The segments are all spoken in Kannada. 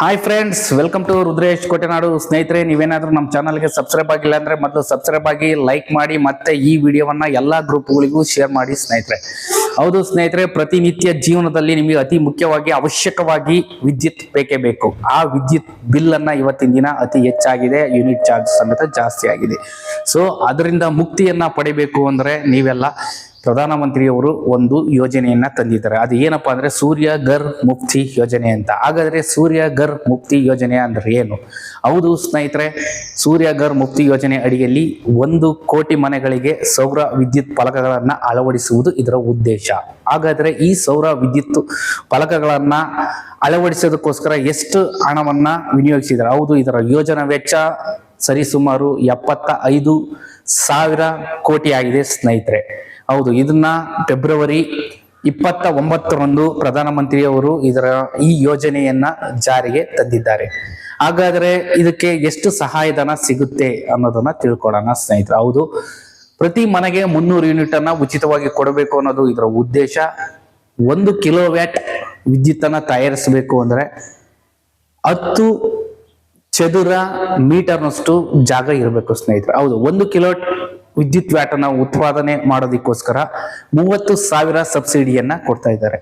Hi friends welcome to Rudresh Kotenadu ಸ್ನೇಹಿತರೆ ನೀವೇನಾದರೂ ನಮ್ಮ ಚಾನಲ್ಗೆ ಸಬ್ಸ್ಕ್ರೈಬ್ ಆಗಿಲ್ಲ ಅಂದರೆ ಮೊದಲು ಸಬ್ಸ್ಕ್ರೈಬ್ ಆಗಿ ಲೈಕ್ ಮಾಡಿ ಮತ್ತೆ ಈ ವಿಡಿಯೋವನ್ನು ಎಲ್ಲ ಗ್ರೂಪ್ಗಳಿಗೂ ಶೇರ್ ಮಾಡಿ ಸ್ನೇಹಿತರೆ. ಹೌದು ಸ್ನೇಹಿತರೆ, ಪ್ರತಿನಿತ್ಯ ಜೀವನದಲ್ಲಿ ನಿಮಗೆ ಅತಿ ಮುಖ್ಯವಾಗಿ ಅವಶ್ಯಕವಾಗಿ ವಿದ್ಯುತ್ ಬೇಕೇ ಬೇಕು. ಆ ವಿದ್ಯುತ್ ಬಿಲ್ಲನ್ನು ಇವತ್ತಿನ ದಿನ ಅತಿ ಹೆಚ್ಚಾಗಿದೆ ಯೂನಿಟ್ ಚಾರ್ಜ್ ಸಮೇತ ಜಾಸ್ತಿ ಆಗಿದೆ. ಸೊ ಅದರಿಂದ ಮುಕ್ತಿಯನ್ನು ಪಡಿಬೇಕು ಅಂದರೆ ನೀವೆಲ್ಲ ಪ್ರಧಾನಮಂತ್ರಿಯವರು ಒಂದು ಯೋಜನೆಯನ್ನ ತಂದಿದ್ದಾರೆ. ಅದು ಏನಪ್ಪಾ ಅಂದ್ರೆ ಸೂರ್ಯ ಗರ್ ಮುಕ್ತಿ ಯೋಜನೆ ಅಂತ. ಹಾಗಾದ್ರೆ ಸೂರ್ಯ ಗರ್ ಮುಕ್ತಿ ಯೋಜನೆ ಅಂದ್ರೆ ಏನು? ಹೌದು ಸ್ನೇಹಿತರೆ, ಸೂರ್ಯ ಗರ್ ಮುಕ್ತಿ ಯೋಜನೆ ಅಡಿಯಲ್ಲಿ ಒಂದು ಕೋಟಿ ಮನೆಗಳಿಗೆ ಸೌರ ವಿದ್ಯುತ್ ಫಲಕಗಳನ್ನ ಅಳವಡಿಸುವುದು ಇದರ ಉದ್ದೇಶ. ಹಾಗಾದ್ರೆ ಈ ಸೌರ ವಿದ್ಯುತ್ ಫಲಕಗಳನ್ನ ಅಳವಡಿಸೋದಕ್ಕೋಸ್ಕರ ಎಷ್ಟು ಹಣವನ್ನ ವಿನಿಯೋಗಿಸಿದ್ದಾರೆ? ಹೌದು, ಇದರ ಯೋಜನಾ ವೆಚ್ಚ ಸರಿಸುಮಾರು ಎಪ್ಪತ್ತ ಐದು ಸಾವಿರ ಕೋಟಿ ಆಗಿದೆ ಸ್ನೇಹಿತರೆ. ಹೌದು, ಇದನ್ನ ಫೆಬ್ರವರಿ ಇಪ್ಪತ್ತ ಒಂಬತ್ತರಂದು ಪ್ರಧಾನಮಂತ್ರಿಯವರು ಇದರ ಈ ಯೋಜನೆಯನ್ನ ಜಾರಿಗೆ ತಂದಿದ್ದಾರೆ. ಹಾಗಾದ್ರೆ ಇದಕ್ಕೆ ಎಷ್ಟು ಸಹಾಯಧನ ಸಿಗುತ್ತೆ ಅನ್ನೋದನ್ನ ತಿಳ್ಕೊಳ್ಳೋಣ ಸ್ನೇಹಿತರೆ. ಹೌದು, ಪ್ರತಿ ಮನೆಗೆ ಮುನ್ನೂರು ಯೂನಿಟ್ ಅನ್ನ ಉಚಿತವಾಗಿ ಕೊಡಬೇಕು ಅನ್ನೋದು ಇದರ ಉದ್ದೇಶ. ಒಂದು ಕಿಲೋ ವ್ಯಾಟ್ ವಿದ್ಯುತ್ತನ್ನ ತಯಾರಿಸಬೇಕು ಅಂದ್ರೆ ಹತ್ತು ಚದುರ ಮೀಟರ್ನಷ್ಟು ಜಾಗ ಇರಬೇಕು ಸ್ನೇಹಿತರೆ. ಹೌದು, ಒಂದು ಕಿಲೋ ವಿದ್ಯುತ್ ವ್ಯಾಟ್ ಅನ್ನ ಉತ್ಪಾದನೆ ಮಾಡೋದಕ್ಕೋಸ್ಕರ ಮೂವತ್ತು ಸಾವಿರ ಸಬ್ಸಿಡಿಯನ್ನ ಕೊಡ್ತಾ ಇದ್ದಾರೆ.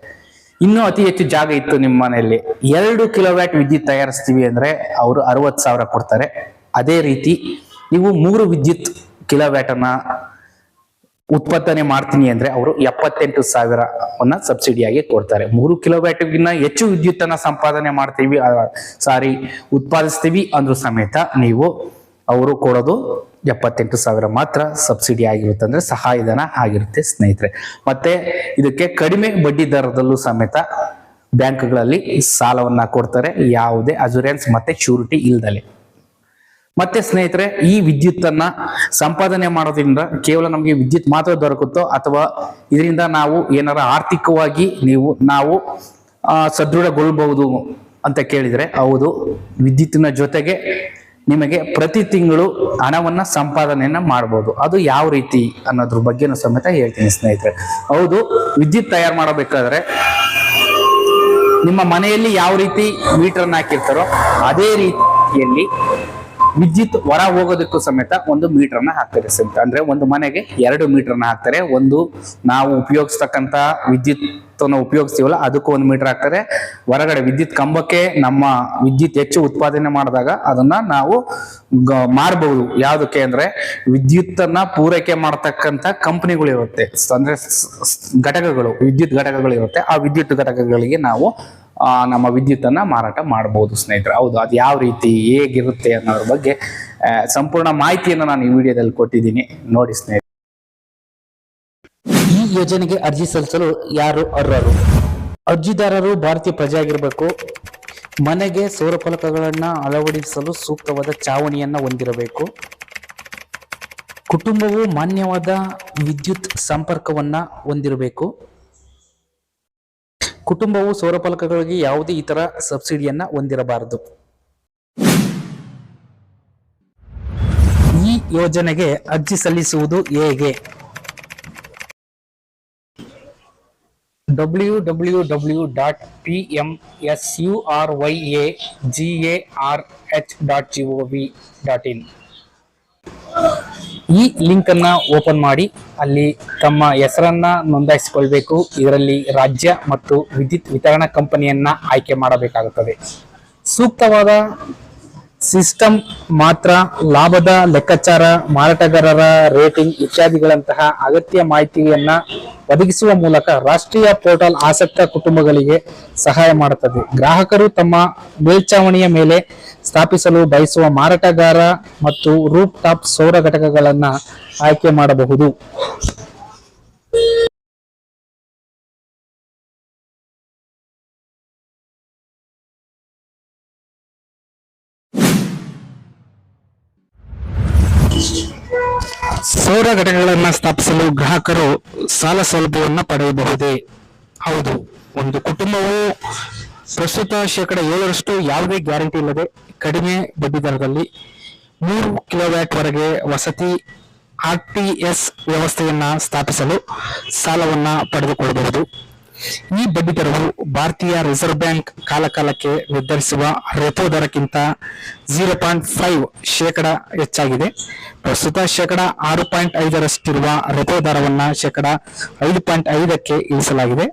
ಇನ್ನೂ ಅತಿ ಹೆಚ್ಚು ಜಾಗ ಇತ್ತು ನಿಮ್ಮ ಮನೆಯಲ್ಲಿ. ಎರಡು ಕಿಲೋ ವ್ಯಾಟ್ ವಿದ್ಯುತ್ ತಯಾರಿಸ್ತೀವಿ ಅಂದ್ರೆ ಅವರು ಅರವತ್ತು ಸಾವಿರ ಕೊಡ್ತಾರೆ. ಅದೇ ರೀತಿ ನೀವು ಮೂರು ವಿದ್ಯುತ್ ಕಿಲೋ ವ್ಯಾಟ್ ಅನ್ನ ಉತ್ಪಾದನೆ ಮಾಡ್ತೀನಿ ಅಂದ್ರೆ ಅವರು ಎಪ್ಪತ್ತೆಂಟು ಸಾವಿರವನ್ನ ಸಬ್ಸಿಡಿಯಾಗಿ ಕೊಡ್ತಾರೆ. ಮೂರು ಕಿಲೋವ್ಯಾಟ್ಗಿನ್ನ ಹೆಚ್ಚು ವಿದ್ಯುತ್ ಅನ್ನ ಸಂಪಾದನೆ ಮಾಡ್ತೀವಿ. ಸಾರಿ, ಉತ್ಪಾದಿಸ್ತೀವಿ ಅಂದ್ರೂ ಸಮೇತ ನೀವು ಅವರು ಕೊಡೋದು ಎಪ್ಪತ್ತೆಂಟು ಸಾವಿರ ಮಾತ್ರ ಸಬ್ಸಿಡಿ ಆಗಿರುತ್ತೆ ಅಂದ್ರೆ ಸಹಾಯಧನ ಆಗಿರುತ್ತೆ ಸ್ನೇಹಿತರೆ. ಮತ್ತೆ ಇದಕ್ಕೆ ಕಡಿಮೆ ಬಡ್ಡಿ ದರದಲ್ಲೂ ಸಮೇತ ಬ್ಯಾಂಕ್ಗಳಲ್ಲಿ ಸಾಲವನ್ನ ಕೊಡ್ತಾರೆ. ಯಾವುದೇ ಅಜುರೆನ್ಸ್ ಮತ್ತೆ ಶ್ಯೂರಿಟಿ ಇಲ್ದಲೆ. ಮತ್ತೆ ಸ್ನೇಹಿತರೆ, ಈ ವಿದ್ಯುತ್ ಅನ್ನ ಸಂಪಾದನೆ ಮಾಡೋದ್ರಿಂದ ಕೇವಲ ನಮಗೆ ವಿದ್ಯುತ್ ಮಾತ್ರ ದೊರಕುತ್ತೋ ಅಥವಾ ಇದರಿಂದ ನಾವು ಏನಾರ ಆರ್ಥಿಕವಾಗಿ ನೀವು, ನಾವು ಸದೃಢಗೊಳ್ಳಬಹುದು ಅಂತ ಕೇಳಿದ್ರೆ, ಹೌದು, ವಿದ್ಯುತ್ತಿನ ಜೊತೆಗೆ ನಿಮಗೆ ಪ್ರತಿ ತಿಂಗಳು ಹಣವನ್ನ ಸಂಪಾದನೆಯನ್ನ ಮಾಡಬಹುದು ಅದು ಯಾವ ರೀತಿ ಅನ್ನೋದ್ರ ಬಗ್ಗೆನೂ ಸಮೇತ ಹೇಳ್ತೀನಿ ಸ್ನೇಹಿತರೆ. ಹೌದು, ವಿದ್ಯುತ್ ತಯಾರು ಮಾಡಬೇಕಾದ್ರೆ ನಿಮ್ಮ ಮನೆಯಲ್ಲಿ ಯಾವ ರೀತಿ ಮೀಟರ್ನ ಹಾಕಿರ್ತಾರೋ ಅದೇ ರೀತಿಯಲ್ಲಿ ವಿದ್ಯುತ್ ಹೊರ ಹೋಗೋದಕ್ಕೂ ಸಮೇತ ಒಂದು ಮೀಟರ್ನ ಹಾಕ್ತಾರೆ ಸಮೇತ ಅಂದ್ರೆ ಒಂದು ಮನೆಗೆ ಎರಡು ಮೀಟರ್ನ ಹಾಕ್ತಾರೆ. ಒಂದು ನಾವು ಉಪಯೋಗಿಸ್ತಕ್ಕಂತ ವಿದ್ಯುತ್ ಉಪಯೋಗಿಸ್ತೀವಲ್ಲ, ಅದಕ್ಕೂ ಒಂದು ಮೀಟರ್ ಹಾಕ್ತಾರೆ. ಹೊರಗಡೆ ವಿದ್ಯುತ್ ಕಂಬಕ್ಕೆ ನಮ್ಮ ವಿದ್ಯುತ್ ಹೆಚ್ಚು ಉತ್ಪಾದನೆ ಮಾಡಿದಾಗ ಅದನ್ನ ನಾವು ಮಾರ್ಬಹುದು ಯಾವ್ದಕ್ಕೆ ಅಂದ್ರೆ ವಿದ್ಯುತ್ ಅನ್ನ ಪೂರೈಕೆ ಮಾಡತಕ್ಕಂತ ಕಂಪನಿಗಳು ಇರುತ್ತೆ. ಅಂದ್ರೆ ಘಟಕಗಳು, ವಿದ್ಯುತ್ ಘಟಕಗಳು ಇರುತ್ತೆ. ಆ ವಿದ್ಯುತ್ ಘಟಕಗಳಿಗೆ ನಾವು ನಮ್ಮ ವಿದ್ಯುತ್ ಅನ್ನ ಮಾರಾಟ ಮಾಡಬಹುದು ಸ್ನೇಹಿತರೆ. ಹೌದು, ಅದು ಯಾವ ರೀತಿ ಹೇಗಿರುತ್ತೆ ಅನ್ನೋದ್ರ ಬಗ್ಗೆ ಸಂಪೂರ್ಣ ಮಾಹಿತಿಯನ್ನು ನಾನು ಈ ವಿಡಿಯೋದಲ್ಲಿ ಕೊಟ್ಟಿದ್ದೀನಿ. ನೋಡಿ ಸ್ನೇಹಿತರೆ. ಈ ಯೋಜನೆಗೆ ಅರ್ಜಿ ಸಲ್ಲಿಸಲು ಯಾರು ಅರ್ಹರು? ಅರ್ಜಿದಾರರು ಭಾರತೀಯ ಪ್ರಜೆ ಆಗಿರಬೇಕು ಮನೆಗೆ ಸೌರ ಫಲಕಗಳನ್ನು ಅಳವಡಿಸಲು ಸೂಕ್ತವಾದ ಚಾವಣಿಯನ್ನು ಹೊಂದಿರಬೇಕು. ಕುಟುಂಬವು ಮಾನ್ಯವಾದ ವಿದ್ಯುತ್ ಸಂಪರ್ಕವನ್ನ ಹೊಂದಿರಬೇಕು. ಕುಟುಂಬವು ಸೌರ ಫಲಕಗಳಿಗೆ ಯಾವುದೇ ಇತರ ಸಬ್ಸಿಡಿಯನ್ನ ಹೊಂದಿರಬಾರದು. ಈ ಯೋಜನೆಗೆ ಅರ್ಜಿ ಸಲ್ಲಿಸುವುದು ಹೇಗೆ? W W W dot P M S U R Y A G A R H dot G O V dot in ಈ ಲಿಂಕ್ ಅನ್ನ ಓಪನ್ ಮಾಡಿ, ಅಲ್ಲಿ ತಮ್ಮ ಹೆಸರನ್ನ ನೋಂದಾಯಿಸಿಕೊಳ್ಬೇಕು. ಇದರಲ್ಲಿ ರಾಜ್ಯ ಮತ್ತು ವಿದ್ಯುತ್ ವಿತರಣಾ ಕಂಪನಿಯನ್ನ ಆಯ್ಕೆ ಮಾಡಬೇಕಾಗುತ್ತದೆ. ಸೂಕ್ತವಾದ ಸಿಸ್ಟಮ್ ಮಾತ್ರ, ಲಾಭದ ಲೆಕ್ಕಾಚಾರ, ಮಾರಾಟಗಾರರ ರೇಟಿಂಗ್ ಇತ್ಯಾದಿಗಳಂತಹ ಅಗತ್ಯ ಮಾಹಿತಿಯನ್ನ ಒದಗಿಸುವ ಮೂಲಕ ರಾಷ್ಟ್ರೀಯ ಪೋರ್ಟಲ್ ಆಸಕ್ತ ಕುಟುಂಬಗಳಿಗೆ ಸಹಾಯ ಮಾಡುತ್ತದೆ. ಗ್ರಾಹಕರು ತಮ್ಮ ಮೇಲ್ಚಾವಣಿಯ ಮೇಲೆ ಸ್ಥಾಪಿಸಲು ಬಯಸುವ ಮಾರಾಟಗಾರ ಮತ್ತು ರೂಫ್ ಟಾಪ್ ಸೌರ ಘಟಕಗಳನ್ನು ಆಯ್ಕೆ ಮಾಡಬಹುದು. ಸೌರ ಘಟಕಗಳನ್ನು ಸ್ಥಾಪಿಸಲು ಗ್ರಾಹಕರು ಸಾಲ ಸೌಲಭ್ಯವನ್ನು ಪಡೆಯಬಹುದೇ? ಹೌದು. ಒಂದು ಕುಟುಂಬವು ಪ್ರಸ್ತುತ ಶೇಕಡ ಏಳರಷ್ಟು ಯಾವುದೇ ಗ್ಯಾರಂಟಿ ಇಲ್ಲದೆ ಕಡಿಮೆ ಬಡ್ಡಿ ದರದಲ್ಲಿ ಮೂರು ಕಿಲೋವ್ಯಾಟ್ ವರೆಗೆ ವಸತಿ ಆರ್ ಟಿ ಎಸ್ ವ್ಯವಸ್ಥೆಯನ್ನ ಸ್ಥಾಪಿಸಲು ಸಾಲವನ್ನ ಪಡೆದುಕೊಳ್ಳಬಹುದು. ಈ ಬಡ್ಡಿ ದರವು ಭಾರತೀಯ ರಿಸರ್ವ್ ಬ್ಯಾಂಕ್ ಕಾಲಕಾಲಕ್ಕೆ ನಿರ್ಧರಿಸುವ ರೆಪೋ ದರಕ್ಕಿಂತ ಜೀರೋ ಪಾಯಿಂಟ್ ಫೈವ್ ಶೇಕಡ ಹೆಚ್ಚಾಗಿದೆ. ಪ್ರಸ್ತುತ ಶೇಕಡ ಆರು ಪಾಯಿಂಟ್ ಐದರಷ್ಟಿರುವ ರೆಪೋ ದರವನ್ನು ಶೇಕಡ ಐದು ಪಾಯಿಂಟ್ ಐದಕ್ಕೆ ಇಳಿಸಲಾಗಿದೆ.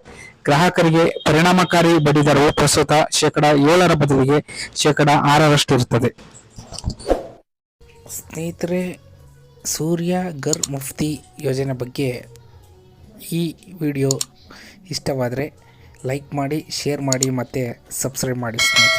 ಗ್ರಾಹಕರಿಗೆ ಪರಿಣಾಮಕಾರಿ ಬಡ್ಡಿ ದರವು ಪ್ರಸ್ತುತ ಶೇಕಡ ಏಳರ ಬದಲಿಗೆ ಶೇಕಡ ಆರರಷ್ಟಿರುತ್ತದೆ. ಸ್ನೇಹಿತರೆ, ಸೂರ್ಯ ಗರ್ ಮುಫ್ತಿ ಯೋಜನೆ ಬಗ್ಗೆ ಈ ವಿಡಿಯೋ ಇಷ್ಟವಾದರೆ ಲೈಕ್ ಮಾಡಿ ಶೇರ್ ಮಾಡಿ ಮತ್ತು ಸಬ್ಸ್ಕ್ರೈಬ್ ಮಾಡಿ ಸ್ನೇಹಿತರೆ.